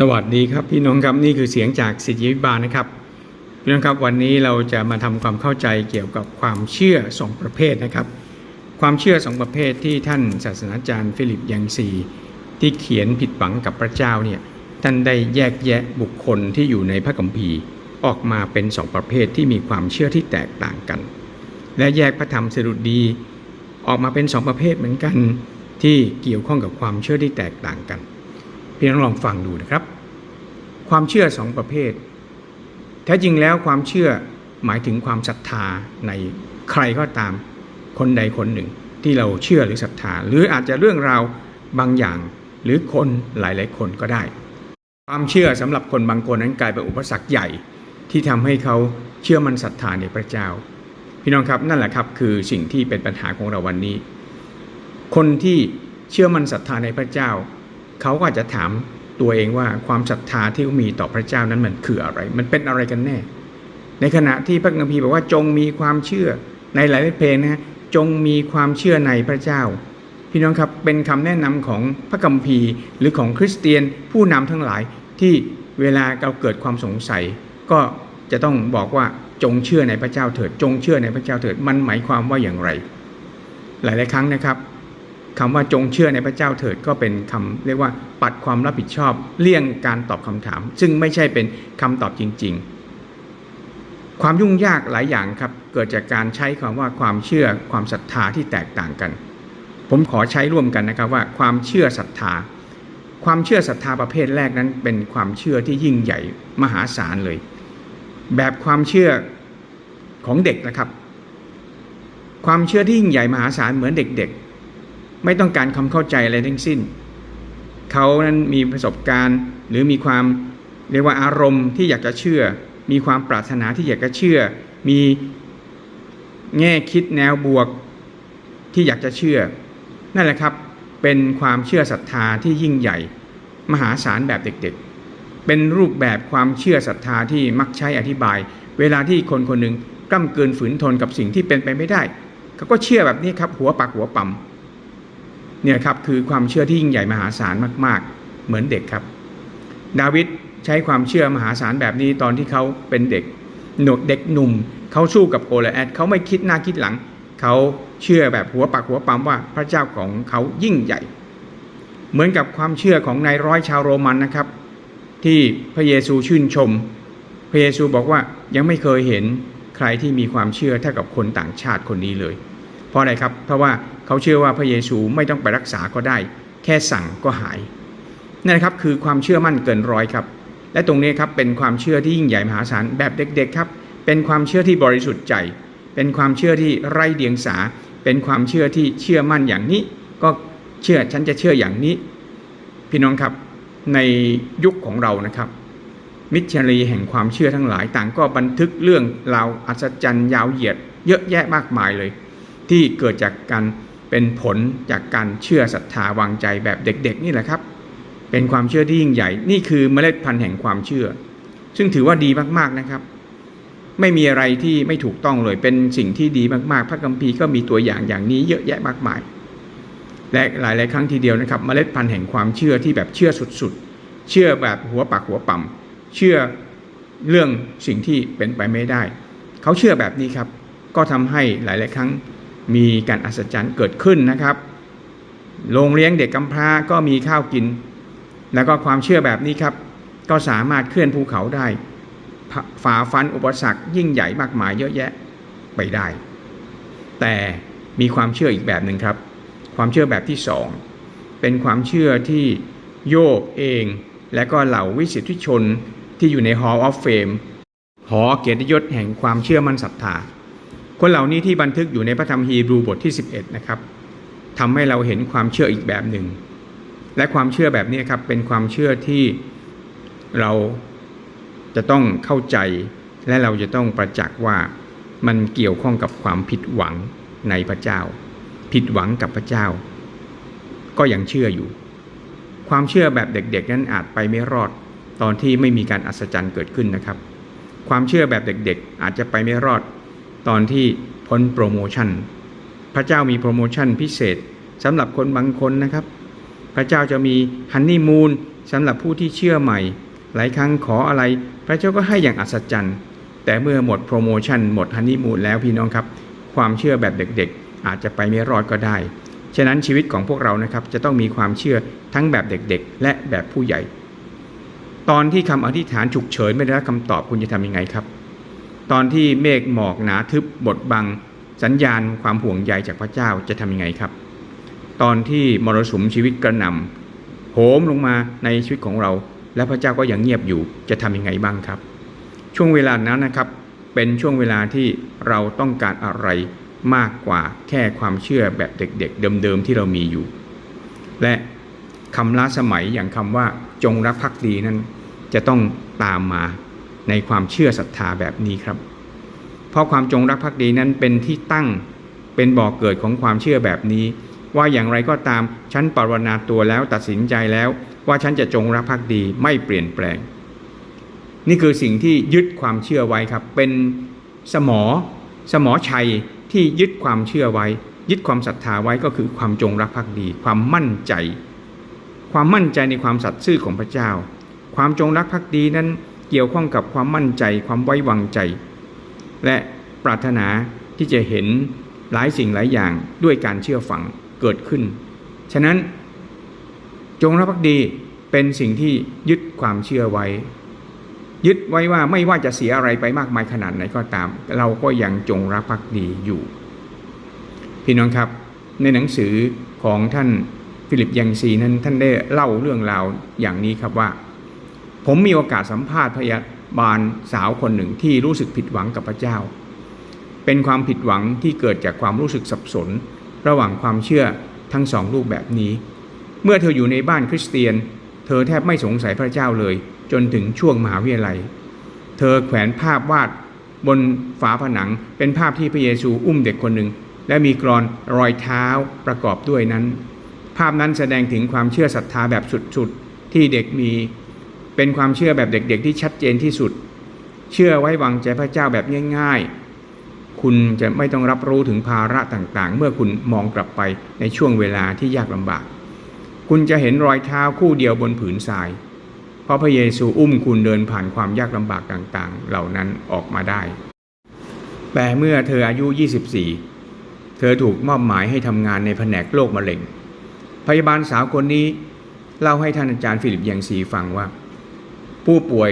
สวัสดีครับพี่น้องครับนี่คือเสียงจากสิทธิวิบาลนะครับพี่น้องครับวันนี้เราจะมาทำความเข้าใจเกี่ยวกับความเชื่อสองประเภทนะครับ ความเชื่อสองประเภทที่ท่านศาสนาจารย์ฟิลิปยังซีที่เขียนผิดหวังกับพระเจ้าเนี่ยท่านได้แยกแยะบุคคลที่อยู่ในพระคัมภีร์ออกมาเป็นสองประเภทที่มีความเชื่อที่แตกต่างกัน และแยกพระธรรมสดุดี ออกมาเป็นสองประเภทเหมือนกันที่เกี่ยวข้องกับความเชื่อที่แตกต่างกัน พี่น้องลองฟังดูนะครับ ความเชื่อสองประเภท แท้จริงแล้วความเชื่อหมายถึงความศรัทธาในใครก็ตามคนใดคนหนึ่ง ที่เราเชื่อหรือศรัทธา หรืออาจจะเรื่องราวบางอย่างหรือคนหลาย ๆ คนก็ได้ ความเชื่อสำหรับคนบางคนนั้นกลายเป็นอุปสรรคใหญ่ที่ทำให้เขาเชื่อมันศรัทธาในพระเจ้า พี่น้องครับนั่นแหละครับคือสิ่งที่เป็นปัญหาของเราวันนี้ คนที่เชื่อมันศรัทธาในพระเจ้า เขาก็อาจจะถามตัวเองว่าความศรัทธาที่เขามีต่อพระเจ้านั้นมันคืออะไร มันเป็นอะไรกันแน่ ในขณะที่พระคัมภีร์บอกว่าจงมีความเชื่อในหลายเพลงนะฮะจงมีความเชื่อในพระเจ้า พี่น้องครับเป็นคำแนะนำของพระคัมภีร์ หรือของคริสเตียนผู้นำทั้งหลายที่เวลาเราเกิดความสงสัย ก็จะต้องบอกว่าจงเชื่อในพระเจ้าเถิด จงเชื่อในพระเจ้าเถิด มันหมายความว่าอย่างไร หลาย ๆ ครั้งนะครับ คำว่าจงเชื่อในพระเจ้าเถิดก็เป็นคำเรียกว่าปัดความรับผิดชอบเลี่ยงการตอบคำถาม ซึ่งไม่ใช่เป็นคำตอบจริง ๆ ความยุ่งยากหลายอย่างครับเกิดจากการใช้คำว่าความเชื่อความศรัทธาที่แตกต่างกัน ผมขอใช้ร่วมกันนะครับว่าความเชื่อศรัทธา ความเชื่อศรัทธาประเภทแรกนั้น เป็นความเชื่อที่ยิ่งใหญ่มหาศาลเลย แบบความเชื่อของเด็กนะครับ ความเชื่อที่ยิ่งใหญ่มหาศาลเหมือนเด็กๆ ไม่ต้องการความเข้าใจอะไรทั้งสิ้น เขานั้นมีประสบการณ์หรือมีความเรียกว่าอารมณ์ที่อยากจะเชื่อ มีความปรารถนาที่อยากจะเชื่อ มีแง่คิดแนวบวกที่อยากจะเชื่อ นั่นแหละครับเป็นความเชื่อศรัทธาที่ยิ่งใหญ่ มหาศาลแบบเด็กๆ เป็นรูปแบบความเชื่อศรัทธาที่มักใช้อธิบาย เวลาที่คนคนหนึ่งกล้ำเกินฝืนทนกับสิ่งที่เป็นไปไม่ได้ เขาก็เชื่อแบบนี้ครับหัวปักหัวปั๊ม เนี่ยครับคือความเชื่อที่ยิ่งใหญ่มหาศาลมาก ๆ เหมือนเด็กครับ ดาวิดใช้ความเชื่อมหาศาลแบบนี้ตอนที่เขาเป็นเด็กหนวดเด็กหนุ่มเขาสู้กับโกลแอดเขาไม่คิดหน้าคิดหลังเขาเชื่อแบบหัวปักหัวปั๊มว่าพระเจ้าของเขายิ่งใหญ่ เหมือนกับความเชื่อของนายร้อยชาวโรมันนะครับ ที่พระเยซูชื่นชม พระเยซูบอกว่ายังไม่เคยเห็นใครที่มีความเชื่อเท่ากับคนต่างชาติคนนี้เลย เพราะอะไรครับ เพราะว่า เขาเชื่อว่าพระเยซูไม่ต้องไปรักษาก็ได้ แค่สั่งก็หายนั่นนะครับคือความเชื่อมั่นเกินร้อยครับ และตรงนี้ครับเป็นความเชื่อที่ยิ่งใหญ่มหาศาลแบบเด็กๆครับ เป็นความเชื่อที่บริสุทธิ์ใจ เป็นความเชื่อที่ไร้เดียงสา เป็นความเชื่อที่เชื่อมั่นอย่างนี้ ก็เชื่อฉันจะเชื่ออย่างนี้ พี่น้องครับในยุคของเรานะครับ มิชชันนีแห่งความเชื่อทั้งหลายต่างก็บันทึกเรื่องราวอัศจรรย์ยาวเหยียด เยอะแยะมากมายเลย ที่เกิดจากการ เป็นผลจากการเชื่อศรัทธาวางใจแบบเด็กๆ นี่แหละครับ เป็นความเชื่อที่ยิ่งใหญ่ นี่คือเมล็ดพันธุ์แห่งความเชื่อ ซึ่งถือว่าดีมากๆนะครับ ไม่มีอะไรที่ไม่ถูกต้องเลย เป็นสิ่งที่ดีมากๆ พระคัมภีร์ก็มีตัวอย่างอย่างนี้เยอะแยะมากมาย และหลายๆ ครั้งทีเดียวนะครับ เมล็ดพันธุ์แห่งความเชื่อที่แบบเชื่อสุดๆ เชื่อแบบหัวปักหัวปั๊มเชื่อเรื่องสิ่งที่เป็นไปไม่ได้ เขาเชื่อแบบนี้ครับ ก็ทำให้หลาย ๆ ครั้ง มีการอัศจรรย์เกิดขึ้นนะครับ โรงเลี้ยงเด็กกำพร้าก็มีข้าวกิน แล้วก็ความเชื่อแบบนี้ครับ ก็สามารถเคลื่อนภูเขาได้ฝ่าฟันอุปสรรคยิ่งใหญ่มากมายเยอะแยะไปได้ แต่มีความเชื่ออีกแบบหนึ่งครับ ความเชื่อแบบที่สองเป็นความเชื่อที่โยบเอง และก็เหล่าวิสิทธิชนที่อยู่ใน Hall of Fame หอเกียรติยศแห่งความเชื่อมั่นศรัทธา คนเหล่านี้ที่บันทึกอยู่ในพระธรรมฮีบรูบทที่ 11 นะครับทำให้เราเห็นความเชื่ออีกแบบหนึ่ง และความเชื่อแบบนี้ครับเป็นความเชื่อที่เราจะต้องเข้าใจและเราจะต้องประจักษ์ว่ามันเกี่ยวข้องกับความผิดหวังในพระเจ้า ผิดหวังกับพระเจ้า ก็ยังเชื่ออยู่ ความเชื่อแบบเด็กๆ นั้นอาจไปไม่รอดตอนที่ไม่มีการอัศจรรย์เกิดขึ้นนะครับ ความเชื่อแบบเด็กๆ อาจจะไปไม่รอด ตอนที่พ้นโปรโมชั่น พระเจ้ามีโปรโมชั่นพิเศษสำหรับคนบางคนนะครับ พระเจ้าจะมีฮันนีมูนสำหรับผู้ที่เชื่อใหม่ หลายครั้งขออะไร พระเจ้าก็ให้อย่างอัศจรรย์ แต่เมื่อหมดโปรโมชั่นหมดฮันนี่มูนแล้วพี่น้องครับ ความเชื่อแบบเด็กๆ อาจจะไปไม่รอดก็ได้ ฉะนั้นชีวิตของพวกเรานะครับจะต้องมีความเชื่อทั้งแบบเด็กๆ และแบบผู้ใหญ่ ตอนที่คำอธิษฐานฉุกเฉินไม่ได้รับคำตอบคุณจะทำยังไงครับ ตอนที่เมฆหมอกหนาทึบบดบัง สัญญาณความห่วงใยจากพระเจ้าจะทำยังไงครับ ตอนที่มรสุมชีวิตกระหน่ำโหมลงมาในชีวิตของเรา และพระเจ้าก็ยังเงียบอยู่จะทำยังไงบ้างครับ ช่วงเวลานั้นนะครับเป็นช่วงเวลาที่เราต้องการอะไรมากกว่าแค่ความเชื่อแบบเด็กๆ เดิมๆที่เรามีอยู่ และคำล้าสมัยอย่างคำว่าจงรักภักดีนั้นจะต้องตามมา ในความเชื่อศรัทธาแบบนี้ครับ เพราะความจงรักภักดีนั้นเป็นที่ตั้งเป็นบ่อกเกิดของความเชื่อแบบนี้ ว่าอย่างไรก็ตามฉันปรนนาตัวแล้วตัดสินใจแล้ว ว่าฉันจะจงรักภักดีไม่เปลี่ยนแปลง นี่คือสิ่งที่ยึดความเชื่อไว้ครับ เป็นสมอ สมอชัยที่ยึดความเชื่อไว้ ยึดความศรัทธาไว้ก็คือความจงรักภักดี ความมั่นใจ ความมั่นใจในความสัตย์ซื่อของพระเจ้า ความจงรักภักดีนั้น เกี่ยวข้องกับความมั่นใจความไว้วางใจ และปรารถนาที่จะเห็นหลายสิ่งหลายอย่างด้วยการเชื่อฝังเกิดขึ้น ฉะนั้นจงรักภักดีเป็นสิ่งที่ยึดความเชื่อไว้ ยึดไว้ว่าไม่ว่าจะเสียอะไรไปมากมายขนาดไหนก็ตาม เราก็ยังจงรักภักดีอยู่ พี่น้องครับ ในหนังสือของท่านฟิลิปยังซีนั้นท่านได้เล่าเรื่องราวอย่างนี้ครับว่า ผมมีโอกาสสัมภาษณ์พยาบาลสาวคนหนึ่งที่รู้สึกผิดหวังกับพระเจ้า เป็นความผิดหวังที่เกิดจากความรู้สึกสับสน ระหว่างความเชื่อทั้งสองรูปแบบนี้ เมื่อเธออยู่ในบ้านคริสเตียน เธอแทบไม่สงสัยพระเจ้าเลย จนถึงช่วงมหาวิทยาลัย เธอแขวนภาพวาดบนฝาผนังเป็นภาพที่พระเยซูอุ้มเด็กคนหนึ่งและมีกรอนรอยเท้าประกอบด้วยนั้น ภาพนั้นแสดงถึงความเชื่อศรัทธาแบบสุดๆ ที่เด็กมี เป็นความเชื่อแบบเด็กๆ ที่ชัดเจนที่สุด เชื่อไว้วางใจพระเจ้าแบบง่ายๆ คุณจะไม่ต้องรับรู้ถึงภาระต่างๆ เมื่อคุณมองกลับไปในช่วงเวลาที่ยากลำบาก คุณจะเห็นรอยเท้าคู่เดียวบนผืนทราย เพราะพระเยซูอุ้มคุณเดินผ่านความยากลำบากต่างๆ เหล่านั้นออกมาได้ แต่เมื่อเธออายุ 24 เธอถูกมอบหมายให้ทำงานในแผนกโรคมะเร็ง พยาบาลสาวคนนี้เล่าให้ท่านอาจารย์ฟิลิปยังซีฟังว่า ผู้ป่วย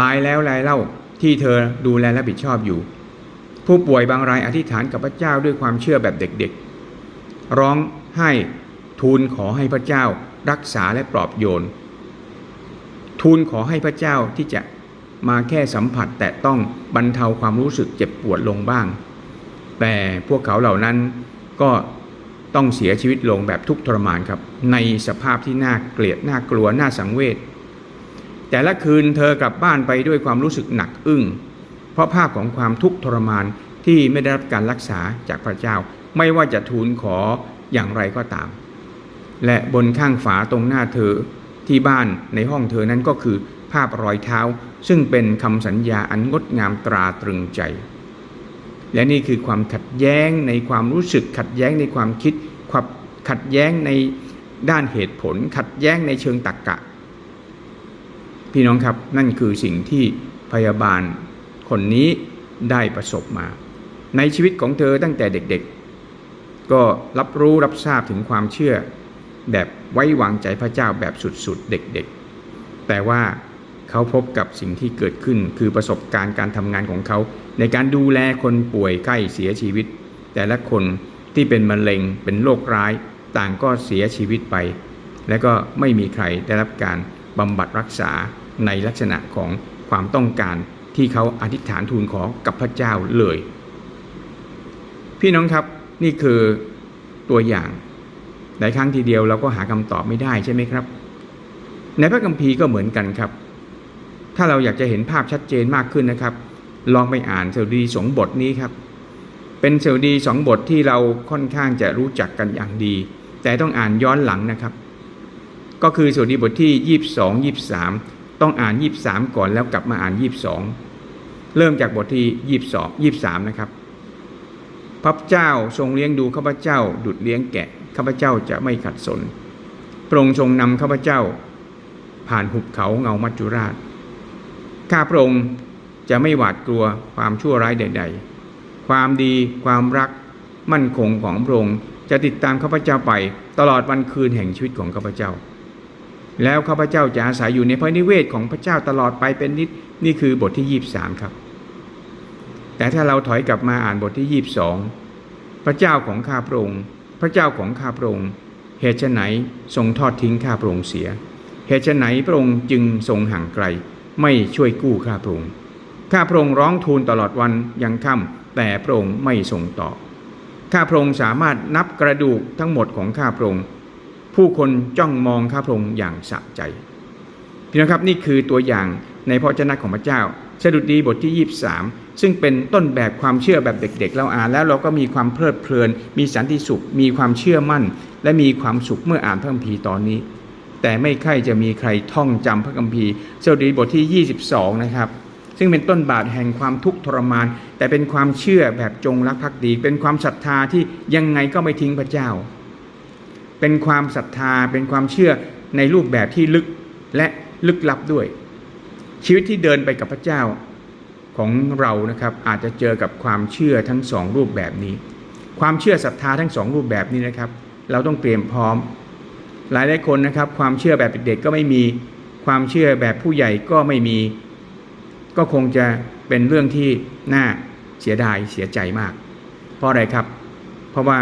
รายแล้วรายเล่าที่เธอดูแลและผิดชอบอยู่ ผู้ป่วยบางรายอธิษฐานกับพระเจ้าด้วยความเชื่อแบบเด็กๆ ร้องไห้ทูลขอให้พระเจ้ารักษาและปลอบโยน ทูลขอให้พระเจ้าที่จะมาแค่สัมผัสแต่ต้องบรรเทาความรู้สึกเจ็บปวดลงบ้าง แต่พวกเขาเหล่านั้นก็ต้องเสียชีวิตลงแบบทุกข์ทรมานครับ ในสภาพที่น่าเกลียดน่ากลัวน่าสังเวช แต่ละคืนเธอกลับบ้านไปด้วยความรู้สึกหนักอึ้ง เพราะภาพของความทุกข์ทรมานที่ไม่ได้รับการรักษาจากพระเจ้า ไม่ว่าจะทูลขออย่างไรก็ตาม และบนข้างฝาตรงหน้าเธอที่บ้านในห้องเธอนั้นก็คือภาพรอยเท้า ซึ่งเป็นคำสัญญาอันงดงามตราตรึงใจ และนี่คือความขัดแย้งในความรู้สึกขัดแย้งในความคิดขัดแย้งในด้านเหตุผล ขัดแย้งในเชิงตรรกกะ พี่น้องครับนั่นคือสิ่งที่พยาบาลคนนี้ได้ประสบมา ในชีวิตของเธอตั้งแต่เด็กๆ ก็รับรู้รับทราบถึงความเชื่อ แบบไว้วางใจพระเจ้าแบบสุดๆ เด็กๆ แต่ว่าเขาพบกับสิ่งที่เกิดขึ้นคือประสบการณ์การทำงานของเขา ในการดูแลคนป่วยไข้เสียชีวิต แต่ละคนที่เป็นมะเร็งเป็นโรคร้าย ต่างก็เสียชีวิตไป และก็ไม่มีใครได้รับการ บำบัดรักษาในลักษณะของความต้องการที่เขาอธิษฐานทูลขอกับพระเจ้าเลย พี่น้องครับนี่คือตัวอย่างหลายครั้งทีเดียวเราก็หาคำตอบไม่ได้ใช่ไหมครับ ในพระคัมภีร์ก็เหมือนกันครับ ถ้าเราอยากจะเห็นภาพชัดเจนมากขึ้นนะครับ ลองไปอ่านเสดุดีสองบทนี้ครับ เป็นเสดีสองบทที่เราค่อนข้างจะรู้จักกันอย่างดี แต่ต้องอ่านย้อนหลังนะครับ ก็คือสดุดีบทที่ยี่สองยี่สามต้องอ่านยี่สามก่อนแล้วกลับมาอ่านยี่สองเริ่มจากบทที่ยี่สองยี่สามนะครับพระเจ้าทรงเลี้ยงดูข้าพเจ้า ดุดเลี้ยงแกะข้าพเจ้าจะไม่ขัดสนพระองค์ทรงนำข้าพเจ้า ผ่านหุบเขาเงามัจจุราชข้าพระองค์จะไม่หวาดกลัวความชั่วร้ายใด ๆ ความดีความรักมั่นคงของพระองค์จะติดตามข้าพเจ้าไป ตลอดวันคืนแห่งชีวิตของข้าพเจ้า แล้วข้าพเจ้าจะอาศัยอยู่ในพระนิเวศของพระเจ้าตลอดไปเป็นนิดนี่คือบทที่ 23 ครับ แต่ถ้าเราถอยกลับมาอ่านบทที่ 22 พระเจ้าของข้าพระองค์พระเจ้าของข้าพระองค์เหตุไฉนทรงทอดทิ้งข้าพระองค์เสีย เหตุไฉนพระองค์จึงทรงห่างไกล ไม่ช่วยกู้ข้าพระองค์ข้าพระองค์ร้องทูลตลอดวันยังค่ำแต่พระองค์ไม่ทรงตอบข้าพระองค์สามารถนับกระดูกทั้งหมดของข้าพระองค์ ผู้คนจ้องมองข้าพระองค์อย่างสะใจพี่น้องครับนี่คือตัวอย่างในพระวจนะของพระเจ้าสดุดีบทที่ 23 ซึ่งเป็นต้นแบบความเชื่อแบบเด็กๆ เราอ่านแล้วเราก็มีความเพลิดเพลิน มีสันติสุข มีความเชื่อมั่น และมีความสุขเมื่ออ่านพระคัมภีร์ตอนนี้ แต่ไม่ใครจะมีใครท่องจำพระคัมภีร์สดุดีบทที่ 22 นะครับซึ่งเป็นต้นบาทแห่งความทุกข์ทรมาน แต่เป็นความเชื่อแบบจงรักภักดี เป็นความศรัทธาที่ยังไงก็ไม่ทิ้งพระเจ้า เป็นความศรัทธาเป็นความเชื่อในรูปแบบที่ลึกและลึกลับด้วย ชีวิตที่เดินไปกับพระเจ้าของเรานะครับอาจจะเจอกับความเชื่อทั้งสองรูปแบบนี้ ความเชื่อศรัทธาทั้งสองรูปแบบนี้นะครับ เราต้องเตรียมพร้อม หลายหลายคนนะครับ ความเชื่อแบบเด็กๆก็ไม่มีความเชื่อแบบผู้ใหญ่ก็ไม่มี ก็คงจะเป็นเรื่องที่น่าเสียดายเสียใจมาก เพราะอะไรครับ เพราะว่า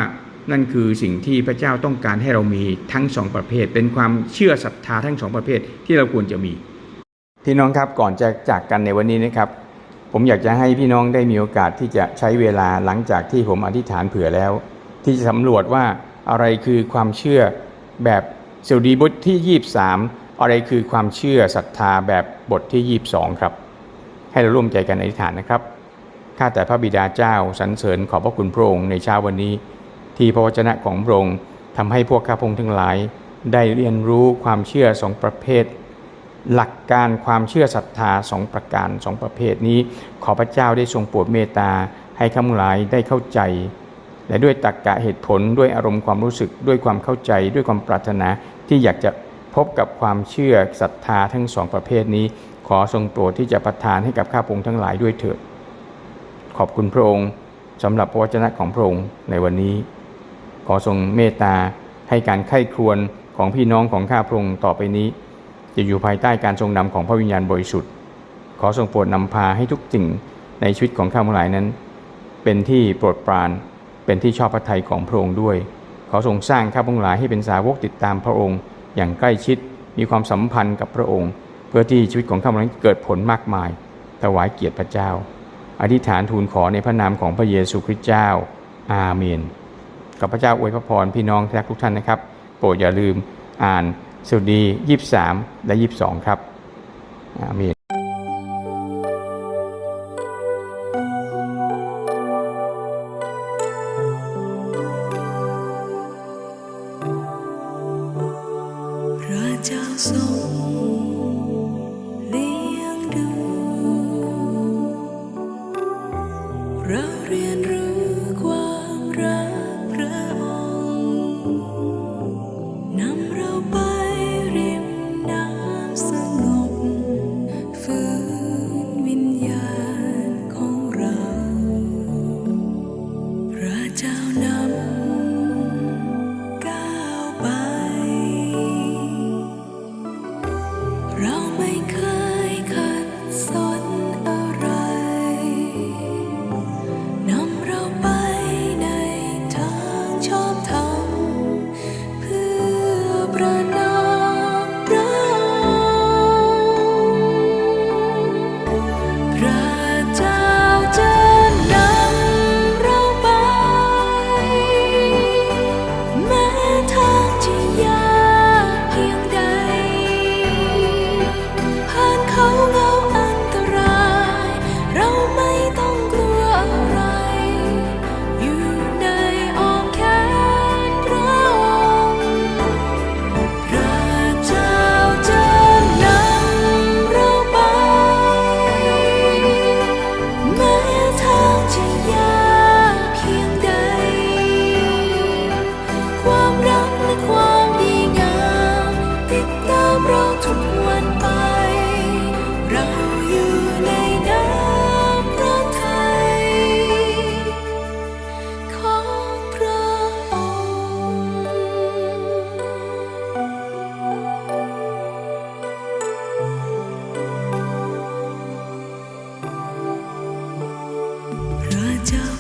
นั่นคือสิ่งที่พระเจ้าต้องการให้เรามีทั้งสองประเภท เป็นความเชื่อศรัทธาทั้งสองประเภทที่เราควรจะมี พี่น้องครับก่อนจะจากกันในวันนี้นะครับ ผมอยากจะให้พี่น้องได้มีโอกาสที่จะใช้เวลาหลังจากที่ผมอธิษฐานเผื่อแล้ว ที่จะสำรวจว่าอะไรคือความเชื่อแบบสดุดีบทที่ 23 อะไรคือความเชื่อศรัทธาแบบบทที่ 22 ครับ ให้เราร่วมใจกันอธิษฐานนะครับข้าแต่พระบิดาเจ้าสรรเสริญขอบพระคุณพระองค์ในเช้าวันนี้ ที่พระวจนะของพระองค์ทำให้พวกข้าพงทั้งหลาย ได้เรียนรู้ความเชื่อสองประเภท หลักการความเชื่อศรัทธาสองประการสองประเภทนี้ ขอพระเจ้าได้ทรงโปรดเมตตาให้ข้าพงหลายได้เข้าใจและด้วยตรรกกะเหตุผลด้วยอารมณ์ความรู้สึกด้วยความเข้าใจด้วยความปรารถนาที่อยากจะพบกับความเชื่อศรัทธาทั้งสองประเภทนี้ ขอทรงโปรดที่จะประทานให้กับข้าพงทั้งหลายด้วยเถิด ขอบคุณพระองค์สำหรับพระวจนะของพระองค์ในวันนี้ ขอทรงเมตตาให้การไข้ครวญของพี่น้องของข้าพระองค์ต่อไปนี้ จะอยู่ภายใต้การทรงนำของพระวิญญาณบริสุทธิ์ ขอทรงโปรดนำพาให้ทุกสิ่งในชีวิตของข้าพงหลายนั้น เป็นที่โปรดปราน เป็นที่ชอบพระทัยของพระองค์ด้วย ขอทรงสร้างข้าพงหลายให้เป็นสาวกติดตามพระองค์ อย่างใกล้ชิดมีความสัมพันธ์กับพระองค์ เพื่อที่ชีวิตของข้าพงหลายเกิดผลมากมายถวายเกียรติพระเจ้า อธิษฐานทูลขอในพระนามของพระเยซูคริสต์เจ้า อาเมน กับพระเจ้าอวยพระพรพี่น้องที่รักทุกท่านนะครับ โปรดอย่าลืมอ่านสุดี 23 และ 22 ครับอามีเราเรีย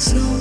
ส